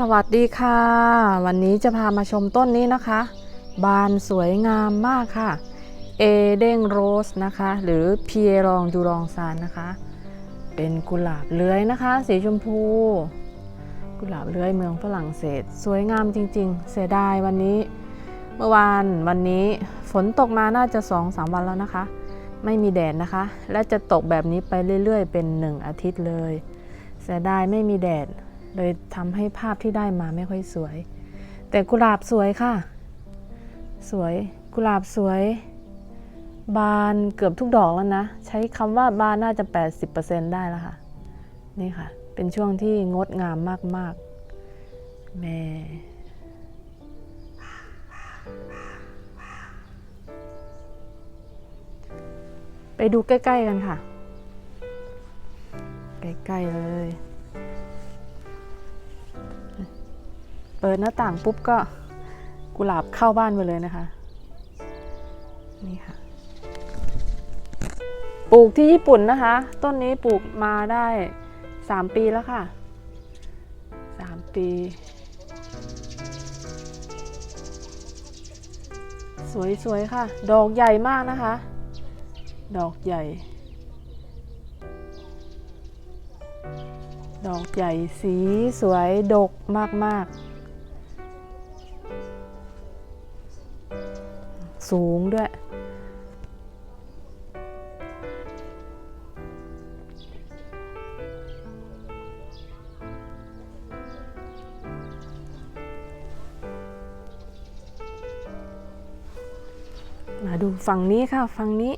สวัสดีค่ะ วันนี้จะพามาชมต้นนี้นะคะ บานสวยงามมากค่ะ เอเด้งโรสนะคะ หรือเพีเอรองดูรองซานนะคะ เป็นกุหลาบเลื้อยนะคะ สีชมพู กุหลาบเลื้อยเมืองฝรั่งเศส สวยงามจริง ๆ เสียดายวันนี้ เมื่อวานวันนี้ฝนตกมาน่าจะ2องสามวันแล้วนะคะ ไม่มีแดดนะคะ และจะตกแบบนี้ไปเรื่อยๆ เป็น1อาทิตย์เลย เสียดายไม่มีแดด เลยทำให้ภาพที่ได้มาไม่ค่อยสวย แต่กุหลาบสวยค่ะ สวยกุหลาบสวย บานเกือบทุกดอกแล้วนะ ใช้คำว่าบานน่าจะ 80%ได้แล้วค่ะ นี่ค่ะ เป็นช่วงที่งดงามมากๆแม่ไปดูใกล้ ๆ กันค่ะ ใกล้ ๆ เลย ปิดหน้าต่างปุ๊บก็กุหลาบเข้าบ้านไปเลยนะคะ นี่ค่ะ ปลูกที่ญี่ปุ่นนะคะ ต้นนี้ปลูกมาได้3ปีแล้วค่ะ3ปี สวยๆค่ะ ดอกใหญ่มากนะคะ ดอกใหญ่ ดอกใหญ่สีสวยดกมากๆ สูงด้วย มาดูฝั่งนี้ค่ะ ฝั่งนี้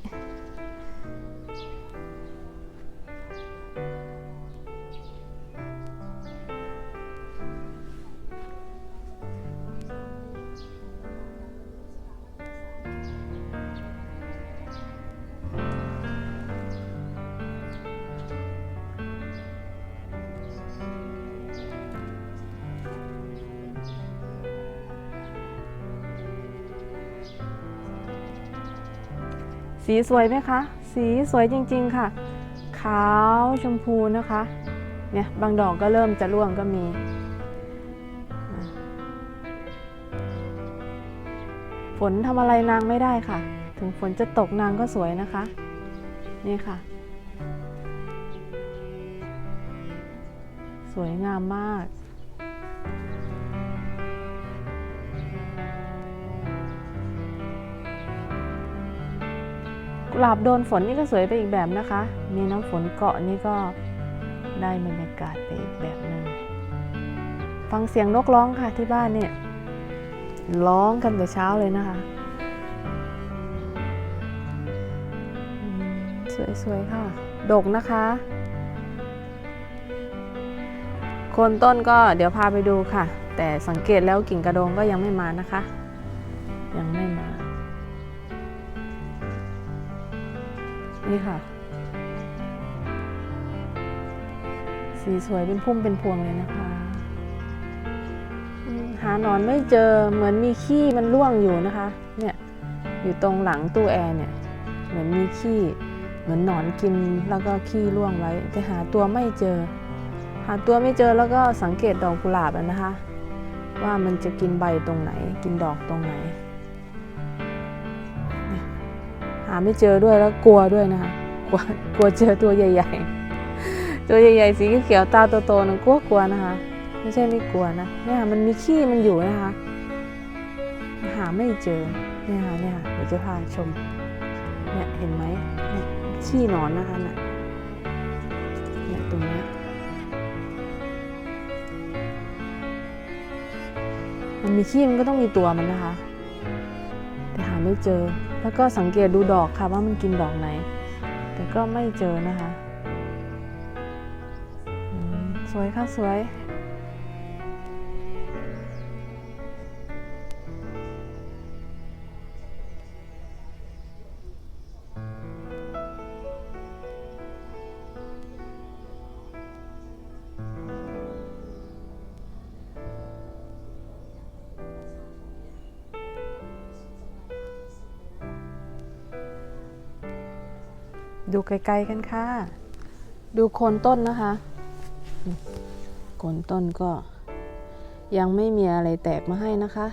สีสวยไหมคะ สีสวยจริงๆค่ะ ขาวชมพูนะคะ เนี่ยบางดอกก็เริ่มจะร่วงก็มี ฝนทำอะไรนางไม่ได้ค่ะ ถึงฝนจะตกนางก็สวยนะคะ นี่ค่ะ สวยงามมาก หลาบโดนฝนนี่ก็สวยไปอีกแบบนะคะ มีน้ำฝนเกาะนี่ก็ได้บรรยากาศไปอีกแบบหนึ่งฟังเสียงนกร้องค่ะที่บ้านเนี่ยร้องกันแต่เช้าเลยนะคะ สวยๆค่ะ ดกนะคะโคนต้นก็เดี๋ยวพาไปดูค่ะ แต่สังเกตแล้วกิ่งกระโดงก็ยังไม่มานะคะ ยังไม่มา นี่ค่ะ สีสวยเป็นพุ่มเป็นพวงเลยนะคะ หาหนอนไม่เจอเหมือนมีขี้มันร่วงอยู่นะคะ เนี่ยอยู่ตรงหลังตู้แอร์เนี่ย เหมือนมีขี้เหมือนหนอนกินแล้วก็ขี้ร่วงไว้แต่หาตัวไม่เจอ หาตัวไม่เจอแล้วก็สังเกตดอกกุหลาบนะคะ ว่ามันจะกินใบตรงไหน กินดอกตรงไหน หาไม่เจอด้วยแล้วกลัวด้วยนะคะกลัวกลัวเจอตัวใหญ่ ๆ ตัวใหญ่ๆสีเขียวตาโตๆนะกลัวกลัวนะคะ ไม่ใช่ไม่กลัวนะเนี่ยมันมีขี้มันอยู่นะคะ หาไม่เจอเนี่ยค่ะเนี่ยค่ะเดี๋ยวจะพาชมเนี่ยเห็นไหมเนี่ยขี้หนอนนะคะน่ะเนี่ยตรงนี้มันมีขี้มันก็ต้องมีตัวมันนะคะ แต่หาไม่เจอ แล้วก็สังเกตดูดอกค่ะว่ามันกินดอกไหน แต่ก็ไม่เจอนะคะ สวยค่ะสวย ดูไกลๆกันค่ะ ดูโคนต้นนะคะ โคนต้นก็ยังไม่มีอะไรแตกมาให้นะคะ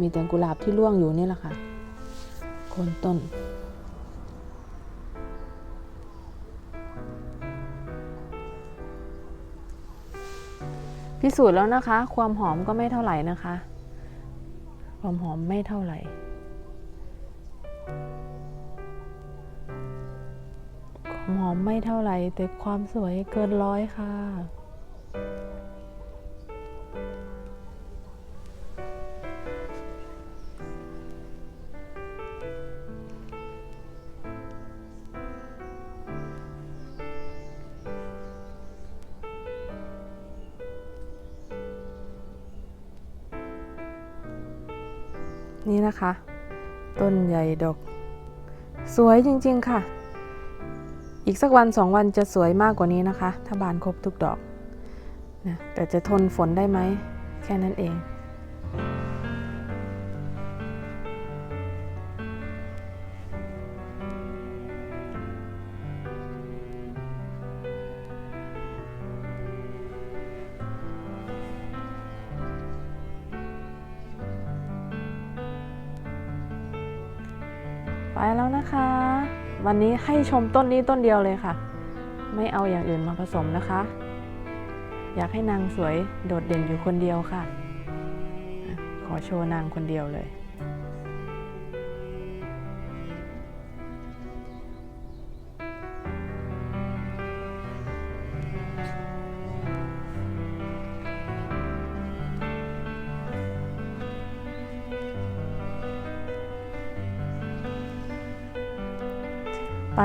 มีแต่กุหลาบที่ร่วงอยู่นี่แหละค่ะ โคนต้น พิสูจน์แล้วนะคะ ความหอมก็ไม่เท่าไหร่นะคะ ความหอมไม่เท่าไหร่ หอมไม่เท่าไหร่ แต่ความสวยเกินร้อยค่ะ นี่นะคะ ต้นใหญ่ดอก สวยจริง ๆ ค่ะ อีกสักวันสองวันจะสวยมากกว่านี้นะคะ ถ้าบานครบทุกดอกนะแต่จะทนฝนได้ไหม แค่นั้นเอง ไปแล้วนะคะ วันนี้ให้ชมต้นนี้ต้นเดียวเลยค่ะ ไม่เอาอย่างอื่นมาผสมนะคะ อยากให้นางสวยโดดเด่นอยู่คนเดียวค่ะ ขอโชว์นางคนเดียวเลย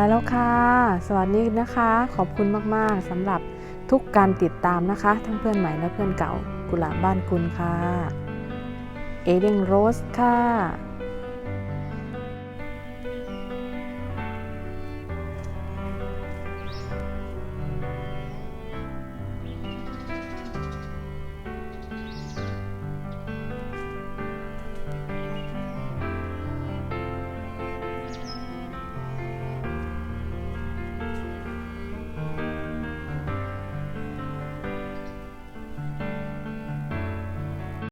แล้วค่ะ สวัสดีนะคะ ขอบคุณมากๆสำหรับทุกการติดตามนะคะ ทั้งเพื่อนใหม่และเพื่อนเก่ากุหลาบบ้านคุณค่ะ เอเดนโรสค่ะ